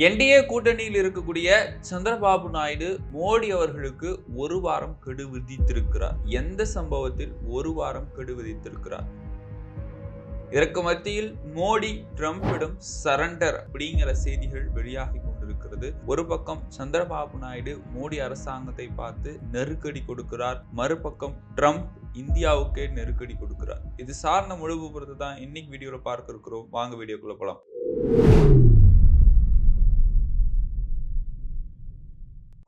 NDA கூட்டணியில் இருக்கக்கூடிய சந்திரபாபு நாயுடு மோடி அவர்களுக்கு ஒரு வாரம் கெடு விதித்திருக்கிறார். எந்த சம்பவத்தில் ஒரு வாரம் கெடு விதித்திருக்கிறார்? இதற்கு மத்தியில் மோடி ட்ரம்பிடம் சரண்டர் அப்படிங்கிற செய்திகள் வெளியாகி கொண்டிருக்கிறது. ஒரு பக்கம் சந்திரபாபு நாயுடு மோடி அரசாங்கத்தை பார்த்து நெருக்கடி கொடுக்கிறார். மறுபக்கம் ட்ரம்ப் இந்தியாவுக்கே நெருக்கடி கொடுக்கிறார். இது சார்ந்த முழுபுறத்தை தான் இன்னைக்கு வீடியோவில் பார்க்க இருக்கிறோம். வாங்க வீடியோக்குள்ள போலாம்.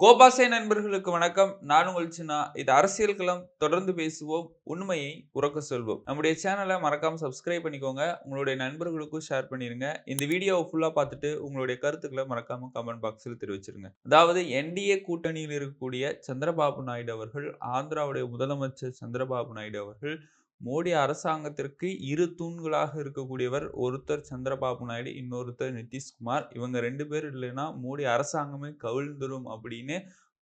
கோபாசை நண்பர்களுக்கு வணக்கம். நான் உங்கள் சின்னா. இது அரசியல் களம். தொடர்ந்து பேசுவோம். உண்மையை உறக்க சொல்வோம். நம்முடைய சேனலை மறக்காம சப்ஸ்கிரைப் பண்ணிக்கோங்க. உங்களுடைய நண்பர்களுக்கும் ஷேர் பண்ணிருங்க. இந்த வீடியோவை ஃபுல்லா பார்த்துட்டு உங்களுடைய கருத்துக்களை மறக்காம கமெண்ட் பாக்ஸில் தெரிவிச்சிருங்க. அதாவது என்டிஏ கூட்டணியில் இருக்கக்கூடிய சந்திரபாபு நாயுடு அவர்கள் ஆந்திராவுடைய முதலமைச்சர் சந்திரபாபு நாயுடு அவர்கள் மோடி அரசாங்கத்திற்கு இரு தூண்களாக இருக்கக்கூடியவர் ஒருத்தர் சந்திரபாபு நாயுடு இன்னொருத்தர் நிதிஷ்குமார். இவங்க ரெண்டு பேர் இல்லைன்னா மோடி அரசாங்கமே கவிழ்ந்துடும் அப்படின்னு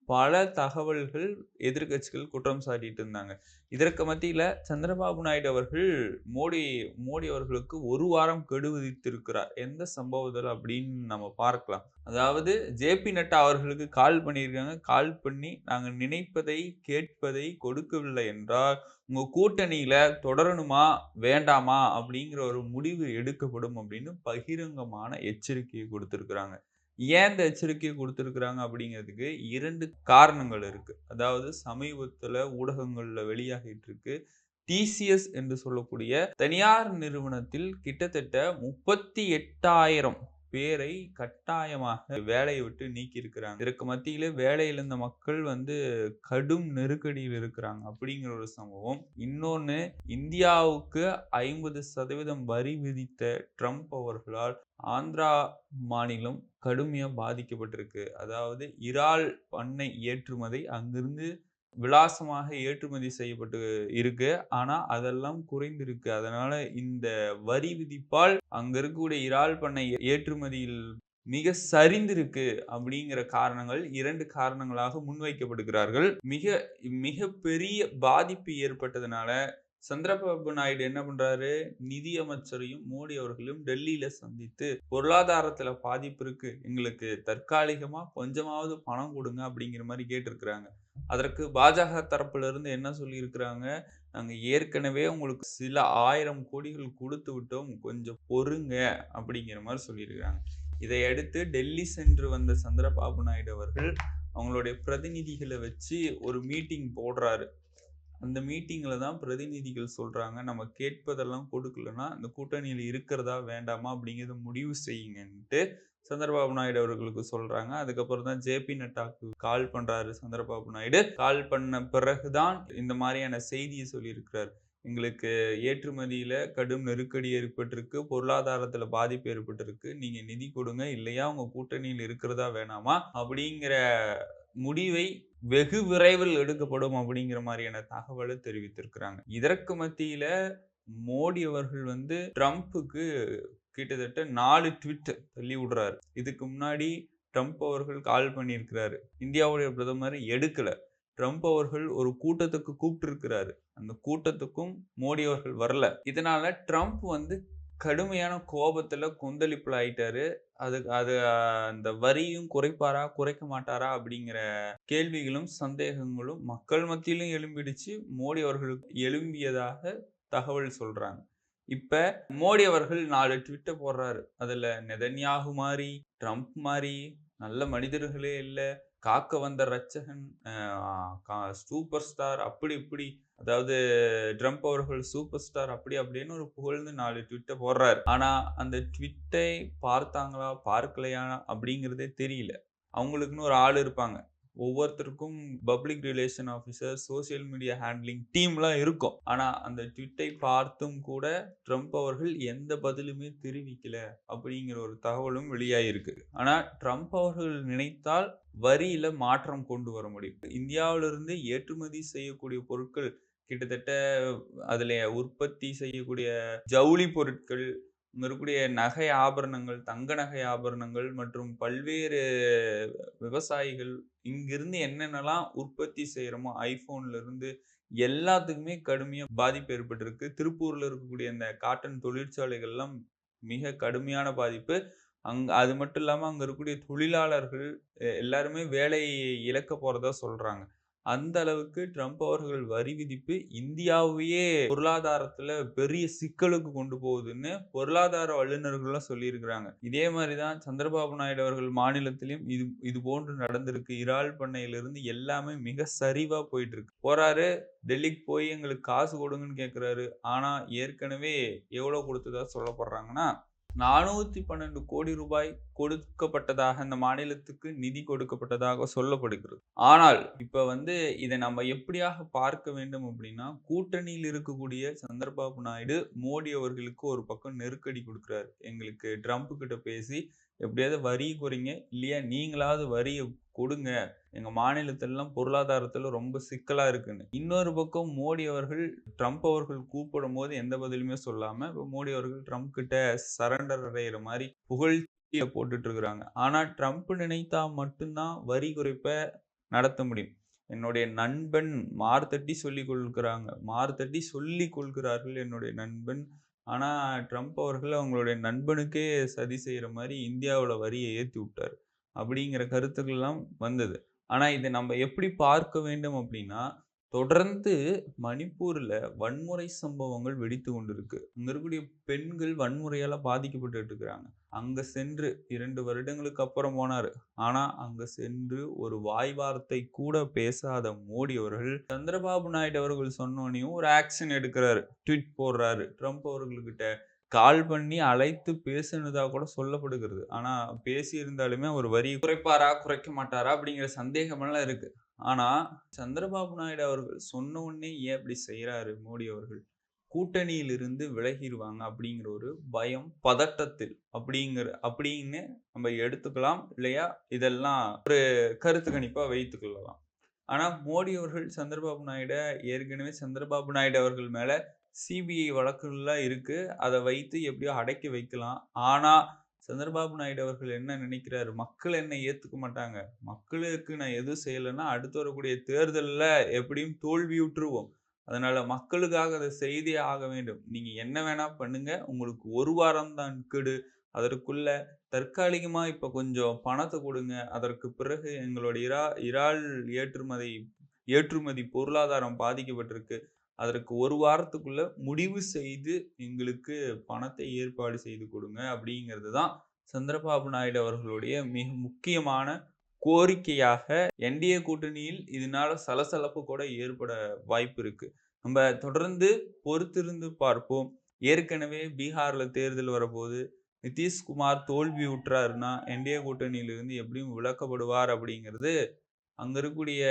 பல தகவல்கள் எதிர்கட்சிகள் குற்றம் சாட்டிட்டு இருந்தாங்க இதற்கு மத்தியில சந்திரபாபு நாயுடு அவர்கள் மோடி மோடி அவர்களுக்கு ஒரு வாரம் கெடு விதித்திருக்கிறார். எந்த சம்பவத்தில் அப்படின்னு நம்ம பார்க்கலாம். அதாவது ஜேபி நட்டா அவர்களுக்கு கால் பண்ணியிருக்காங்க. கால் பண்ணி நாங்கள் நினைப்பதை கேட்பதை கொடுக்கவில்லை என்றால் உங்க கூட்டணியில தொடரணுமா வேண்டாமா அப்படிங்கிற ஒரு முடிவு எடுக்கப்படும் அப்படின்னு பகிரங்கமான எச்சரிக்கையை கொடுத்திருக்கிறாங்க. ஏன் இந்த எச்சரிக்கையை கொடுத்துருக்குறாங்க அப்படிங்கிறதுக்கு இரண்டு காரணங்கள் இருக்குது அதாவது சமீபத்தில் ஊடகங்களில் வெளியாகிட்டு இருக்கு. டிசிஎஸ் என்று சொல்லக்கூடிய தனியார் நிறுவனத்தில் கிட்டத்தட்ட முப்பத்தி எட்டாயிரம் பேரை கட்டாயமாக வேலையை விட்டு நீக்கி இருக்கிறாங்க இதற்கு மத்தியில வேலையில் இருந்த மக்கள் வந்து கடும் நெருக்கடியில் இருக்கிறாங்க அப்படிங்கிற ஒரு சம்பவம். இன்னொன்னு இந்தியாவுக்கு ஐம்பது சதவீதம் வரி விதித்த ட்ரம்ப் அவர்களால் ஆந்திரா மாநிலம் கடுமையாக பாதிக்கப்பட்டிருக்கு. அதாவது இறால் பண்ணை ஏற்றுமதி அங்கிருந்து விலாசமாக ஏற்றுமதி செய்யப்பட்டு இருக்கு. ஆனா அதெல்லாம் குறைந்திருக்கு. அதனால இந்த வரி விதிப்பால் அங்க இருக்கக்கூடிய இறால் பண்ணை ஏற்றுமதியில் மிக சரிந்திருக்கு அப்படிங்கிற காரணங்கள் இரண்டு காரணங்களாக முன்வைக்கப்படுகிறார்கள். மிக மிக பெரிய பாதிப்பு ஏற்பட்டதுனால சந்திரபாபு நாயுடு என்ன பண்றாரு? நிதி அமைச்சரையும் மோடி அவர்களையும் டெல்லியில சந்தித்து பொருளாதாரத்துல பாதிப்பு இருக்கு எங்களுக்கு தற்காலிகமா கொஞ்சமாவது பணம் கொடுங்க அப்படிங்கிற மாதிரி கேட்டிருக்கிறாங்க. அதற்கு பாஜக தரப்புல இருந்து என்ன சொல்லியிருக்கிறாங்க? நாங்க ஏற்கனவே உங்களுக்கு சில ஆயிரம் கோடிகள் கொடுத்து விட்டோம் கொஞ்சம் பொறுங்க அப்படிங்கிற மாதிரி சொல்லியிருக்கிறாங்க. இதையடுத்து டெல்லி சென்று வந்த சந்திரபாபு நாயுடு அவர்கள் அவங்களுடைய பிரதிநிதிகளை வச்சு ஒரு மீட்டிங் போடுறாரு. அந்த மீட்டிங்கில் தான் பிரதிநிதிகள் சொல்கிறாங்க நம்ம கேட்பதெல்லாம் கொடுக்கலன்னா அந்த கூட்டணியில் இருக்கிறதா வேண்டாமா அப்படிங்கிறத முடிவு செய்யுங்கன்ட்டு சந்திரபாபு நாயுடு அவர்களுக்கு சொல்கிறாங்க அதுக்கப்புறம் தான் ஜேபி நட்டாக்கு கால் பண்ணுறாரு சந்திரபாபு நாயுடு. கால் பண்ண பிறகுதான் இந்த மாதிரியான செய்தியை சொல்லியிருக்கிறார். எங்களுக்கு ஏற்றுமதியில் கடும் நெருக்கடி ஏற்பட்டிருக்கு பொருளாதாரத்தில் பாதிப்பு ஏற்பட்டிருக்கு நீங்கள் நிதி கொடுங்க இல்லையா உங்கள் கூட்டணியில் இருக்கிறதா வேணாமா அப்படிங்கிற முடிவை வெகு விரைவில் எடுக்கப்படும் அப்படிங்கிற மாதிரியான தகவலை தெரிவித்திருக்கிறாங்க. இதற்கு மத்தியில மோடி அவர்கள் வந்து ட்ரம்ப்புக்கு கிட்டத்தட்ட நாலு ட்விட் தள்ளி விடுறாரு. இதுக்கு முன்னாடி ட்ரம்ப் அவர்கள் கால் பண்ணியிருக்கிறாரு. இந்தியாவுடைய பிரதமர் எடுக்கல. ட்ரம்ப் அவர்கள் ஒரு கூட்டத்துக்கு கூப்பிட்டு இருக்கிறாரு அந்த கூட்டத்துக்கும் மோடி அவர்கள் வரல. இதனால ட்ரம்ப் வந்து கடுமையான கோபத்துல கொந்தளிப்புல ஆயிட்டாரு அது அது அந்த வரியும் குறைப்பாரா குறைக்க மாட்டாரா அப்படிங்கிற கேள்விகளும் சந்தேகங்களும் மக்கள் மத்தியிலும் எழும்பிடுச்சு. மோடி அவர்களுக்கு எழும்பியதாக தகவல் சொல்றாங்க. இப்ப மோடி அவர்கள் நாலு ட்விட்டை போடுறாரு. அதுல நெதன்யாகு மாதிரி ட்ரம்ப் மாதிரி நல்ல மனிதர்களே இல்லை காக்க வந்த ரச்சகன் சூப்பர் ஸ்டார் அப்படி இப்படி அதாவது ட்ரம்ப் அவர்கள் சூப்பர் ஸ்டார் அப்படி அப்படின்னு ஒரு புகழ்ந்து நாலு ட்விட்டை போடுறாரு. ஆனால் அந்த ட்விட்டை பார்த்தாங்களா பார்க்கலையா அப்படிங்கிறதே தெரியல. அவங்களுக்குன்னு ஒரு ஆள் இருப்பாங்க. ஒவ்வொருத்தருக்கும் public relation officer social media handling டீம்லாம் இருக்கும். ஆனால் அந்த ட்விட்டை பார்த்தும் கூட ட்ரம்ப் அவர்கள் எந்த பதிலுமே தெரிவிக்கல அப்படிங்கிற ஒரு தகவலும் வெளியாகிருக்கு ஆனால் ட்ரம்ப் அவர்கள் நினைத்தால் வரியில மாற்றம் கொண்டு வர முடியும். இந்தியாவிலிருந்து ஏற்றுமதி செய்யக்கூடிய பொருட்கள் கிட்டத்தட்ட அதில் உற்பத்தி செய்யக்கூடிய ஜவுளி பொருட்கள் இருக்கக்கூடிய நகை ஆபரணங்கள் தங்க நகை ஆபரணங்கள் மற்றும் பல்வேறு விவசாயிகள் இங்கிருந்து என்னென்னலாம் உற்பத்தி செய்கிறோமோ ஐஃபோன்ல இருந்து எல்லாத்துக்குமே கடுமையாக பாதிப்பு ஏற்பட்டிருக்கு. திருப்பூர்ல இருக்கக்கூடிய இந்த காட்டன் தொழிற்சாலைகள்லாம் மிக கடுமையான பாதிப்பு. அங் அது மட்டும் இல்லாமல் அங்கே இருக்கக்கூடிய தொழிலாளர்கள் எல்லாருமே வேலையை இழக்க போகிறதா சொல்கிறாங்க அந்த அளவுக்கு ட்ரம்ப் அவர்கள் வரி விதிப்பு இந்தியாவையே பொருளாதாரத்துல பெரிய சிக்கலுக்கு கொண்டு போகுதுன்னு பொருளாதார வல்லுநர்கள்லாம் சொல்லியிருக்கிறாங்க. இதே மாதிரி தான் சந்திரபாபு நாயுடு அவர்கள் மாநிலத்திலும் இது இது போன்று நடந்திருக்கு. இறால் பண்ணையிலிருந்து எல்லாமே மிக சரிவா போயிட்டு இருக்கு. போறாரு டெல்லிக்கு போய் எங்களுக்கு காசு கொடுங்கன்னு கேட்கிறாரு. ஆனா ஏற்கனவே எவ்வளோ கொடுத்ததா சொல்லப்படுறாங்கன்னா, 412 கோடி ரூபாய் கொடுக்கப்பட்டதாக அந்த மாநிலத்துக்கு நிதி கொடுக்கப்பட்டதாக சொல்லப்படுகிறது. ஆனால் இப்ப வந்து இதை நம்ம எப்படியாக பார்க்க வேண்டும் அப்படின்னா, கூட்டணியில் இருக்கக்கூடிய சந்திரபாபு நாயுடு மோடி அவர்களுக்கு ஒரு பக்கம் நெருக்கடி கொடுக்குறாரு எங்களுக்கு ட்ரம்ப் கிட்ட பேசி எப்படியாவது வரி குறைங்க. இல்லையா நீங்களாவது வரியை கொடுங்க. எங்க மாநிலத்திலலாம் பொருளாதாரத்தில் ரொம்ப சிக்கலா இருக்குன்னு. இன்னொரு பக்கம் மோடி அவர்கள் ட்ரம்ப் அவர்கள் கூப்பிடும் போது எந்த பதிலுமே சொல்லாம, இப்ப மோடி அவர்கள் ட்ரம்ப் கிட்ட சரண்டர் அடைகிற மாதிரி புகழ்ச்சியை போட்டுட்டு இருக்கிறாங்க. ஆனா ட்ரம்ப் நினைத்தா மட்டும் தான் வரி குறைப்ப நடத்த முடியும். என்னுடைய நண்பன் மார்த்தட்டி சொல்லி கொள்கிறாங்க. மார்த்தட்டி சொல்லி கொள்கிறார்கள் என்னுடைய நண்பன். ஆனா ட்ரம்ப் அவர்கள் அவங்களுடைய நண்பனுக்கே சதி செய்கிற மாதிரி இந்தியாவில் வரியை ஏத்தி விட்டாரு. அப்படிங்கிற கருத்துக்கள்லாம் வந்தது. ஆனா இதை நம்ம எப்படி பார்க்க வேண்டும் அப்படின்னா, தொடர்ந்து மணிப்பூரில் வன்முறை சம்பவங்கள் வெடித்து கொண்டிருக்கு. அங்க இருக்கக்கூடிய பெண்கள் வன்முறையால பாதிக்கப்பட்டுட்டு இருக்கிறாங்க. அங்க சென்று இரண்டு வருடங்களுக்கு அப்புறம் போனாரு. ஆனா அங்க சென்று ஒரு வாய் வார்த்தை கூட பேசாத மோடி அவர்கள், சந்திரபாபு நாயுடு அவர்கள் சொன்னோனையும் ஒரு ஆக்ஷன் எடுக்கிறாரு. ட்வீட் போடுறாரு. ட்ரம்ப் அவர்கள்கிட்ட கால் பண்ணி அழைத்து பேசினதா கூட சொல்லப்படுகிறது. ஆனா பேசியிருந்தாலுமே ஒரு வரி குறைப்பாரா? குறைக்க மாட்டாரா? அப்படிங்கிற சந்தேகமெல்லாம் இருக்கு. ஆனால் சந்திரபாபு நாயுடு அவர்கள் சொன்ன உடனே ஏன் அப்படி செய்கிறாரு மோடி அவர்கள்? கூட்டணியிலிருந்து விலகிடுவாங்க அப்படிங்கிற ஒரு பயம், பதட்டத்தில் அப்படிங்கிற அப்படின்னு நம்ம எடுத்துக்கலாம். இல்லையா இதெல்லாம் ஒரு கருத்து கணிப்பாக வைத்துக்கொள்ளலாம் ஆனால் மோடி அவர்கள் சந்திரபாபு நாயுட ஏற்கனவே சந்திரபாபு நாயுடு அவர்கள் மேலே சிபிஐ வழக்குகள்லாம் இருக்குது அதை வைத்து எப்படியோ அடக்கி வைக்கலாம். ஆனால் சந்திரபாபு நாயுடு அவர்கள் என்ன நினைக்கிறாரு? மக்கள் என்னை ஏற்றுக்க மாட்டாங்க. மக்களுக்கு நான் எதுவும் செய்யலைன்னா அடுத்து வரக்கூடிய தேர்தலில் எப்படியும் தோல்வியுற்றுவோம். அதனால் மக்களுக்காக அதை செய்தே ஆக வேண்டும். நீங்கள் என்ன வேணால் பண்ணுங்கள் உங்களுக்கு ஒரு வாரம் தான் கெடு. அதற்குள்ள தற்காலிகமாக இப்போ கொஞ்சம் பணத்தை கொடுங்க அதற்கு பிறகு எங்களுடைய இரா இறால் ஏற்றுமதி ஏற்றுமதி பொருளாதாரம் பாதிக்கப்பட்டிருக்கு. அதற்கு ஒரு வாரத்துக்குள்ள முடிவு செய்து எங்களுக்கு பணத்தை ஏற்பாடு செய்து கொடுங்க. அப்படிங்கிறது தான் சந்திரபாபு நாயுடு அவர்களுடைய மிக முக்கியமான கோரிக்கையாக என்டிஏ கூட்டணியில் இதனால சலசலப்பு கூட ஏற்பட வாய்ப்பு இருக்கு. நம்ம தொடர்ந்து பொறுத்திருந்து பார்ப்போம். ஏற்கனவே பீகார்ல தேர்தல் வரபோது நிதிஷ்குமார் தோல்வி தோல்வியுற்றாருன்னா, என்டிஏ கூட்டணியிலிருந்து எப்படியும் விளக்கப்படுவார் அப்படிங்கிறது அங்க இருக்கக்கூடிய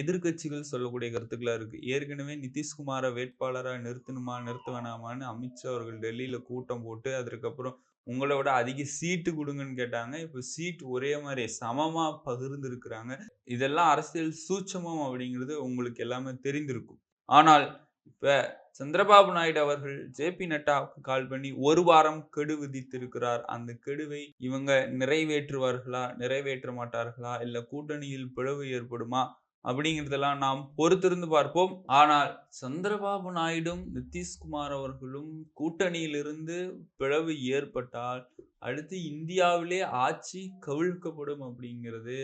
எதிர்க்கட்சிகள் சொல்லக்கூடிய கருத்துக்களா இருக்கு. ஏற்கனவே நிதிஷ்குமாரை வேட்பாளரா நிறுத்தணுமா? நிறுத்த வேணாமான்னு அமித்ஷா அவர்கள் டெல்லியில கூட்டம் போட்டு, அதற்கப்புறம் உங்களோட விட அதிக சீட்டு கொடுங்கன்னு கேட்டாங்க. இப்ப சீட் ஒரே மாதிரி சமமா பகிர்ந்திருக்கிறாங்க. இதெல்லாம் அரசியல் சூட்சமம் அப்படிங்கிறது உங்களுக்கு எல்லாமே தெரிந்திருக்கும். ஆனால் இப்போ சந்திரபாபு நாயுடு அவர்கள் ஜே.பி. நட்டாவுக்கு கால் பண்ணி ஒரு வாரம் கெடு விதித்திருக்கிறார். அந்த கெடுவை இவங்க நிறைவேற்றுவார்களா? நிறைவேற்ற மாட்டார்களா? இல்லை கூட்டணியில் பிளவு ஏற்படுமா? அப்படிங்கிறதெல்லாம் நாம் பொறுத்திருந்து பார்ப்போம். ஆனால் சந்திரபாபு நாயுடும், நிதிஷ்குமார் அவர்களும் கூட்டணியிலிருந்து பிளவு ஏற்பட்டால், அடுத்து இந்தியாவிலே ஆட்சி கவிழ்க்கப்படும் அப்படிங்கிறது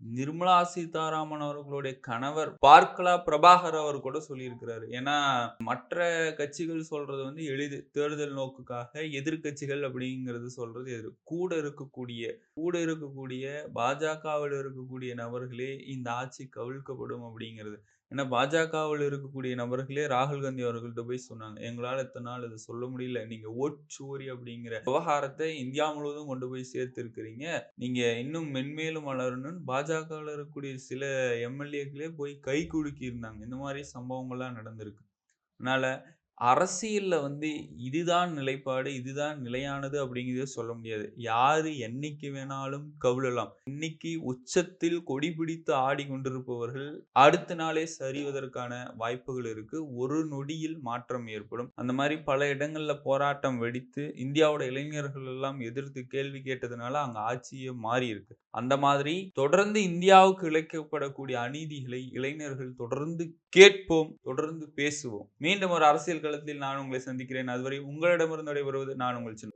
நிர்மலா சீதாராமன் அவர்களுடைய கணவர் பார்க்கலா பிரபாகர் அவர் கூட சொல்லியிருக்கிறாரு. ஏன்னா மற்ற கட்சிகள் சொல்றது வந்து எளிது. தேர்தல் நோக்குக்காக எதிர்க்கட்சிகள் அப்படிங்கிறது சொல்றது எதிர். கூட இருக்கக்கூடிய கூட இருக்கக்கூடிய பாஜகவில் இருக்கக்கூடிய நபர்களே இந்த ஆட்சி கவிழ்க்கப்படும் அப்படிங்கிறது. ஏன்னா பாஜகவில் இருக்கக்கூடிய நபர்களே ராகுல் காந்தி அவர்கள்ட்ட போய் சொன்னாங்க. எங்களால் இத்தனை நாள் இது சொல்ல முடியல. நீங்க ஓட்சோரி அப்படிங்கிற விவகாரத்தை இந்தியா முழுவதும் கொண்டு போய் சேர்த்திருக்கிறீங்க. நீங்க இன்னும் மென்மேலும் வளரணும்னு பாஜகவில் இருக்கக்கூடிய சில எம்.எல்.ஏக்களே போய் கை குலுக்கி இருந்தாங்க. இந்த மாதிரி சம்பவங்கள்லாம் நடந்திருக்கு. அதனால அரசியலில் வந்து இதுதான் நிலைப்பாடு, இதுதான் நிலையானது அப்படிங்கிறத சொல்ல முடியாது. யாரு என்னைக்கு வேணாலும் கவிழலாம். இன்னைக்கு உச்சத்தில் கொடி பிடித்து ஆடிக்கொண்டிருப்பவர்கள், அடுத்த நாளே சரிவதற்கான வாய்ப்புகள் இருக்கு. ஒரு நொடியில் மாற்றம் ஏற்படும். அந்த மாதிரி பல இடங்கள்ல போராட்டம் வெடித்து, இந்தியாவோட இளைஞர்கள் எல்லாம் எதிர்த்து கேள்வி கேட்டதுனால அங்க ஆட்சியே மாறியிருக்கு. அந்த மாதிரி தொடர்ந்து இந்தியாவுக்கு இழைக்கப்படக்கூடிய அநீதிகளை இளைஞர்கள் தொடர்ந்து கேட்போம், தொடர்ந்து பேசுவோம். மீண்டும் ஒரு அரசியல் களத்தில் நான் உங்களை சந்திக்கிறேன். அதுவரை உங்களிடமிருந்து விடைபெறுவது நான் உங்கள் சின்ன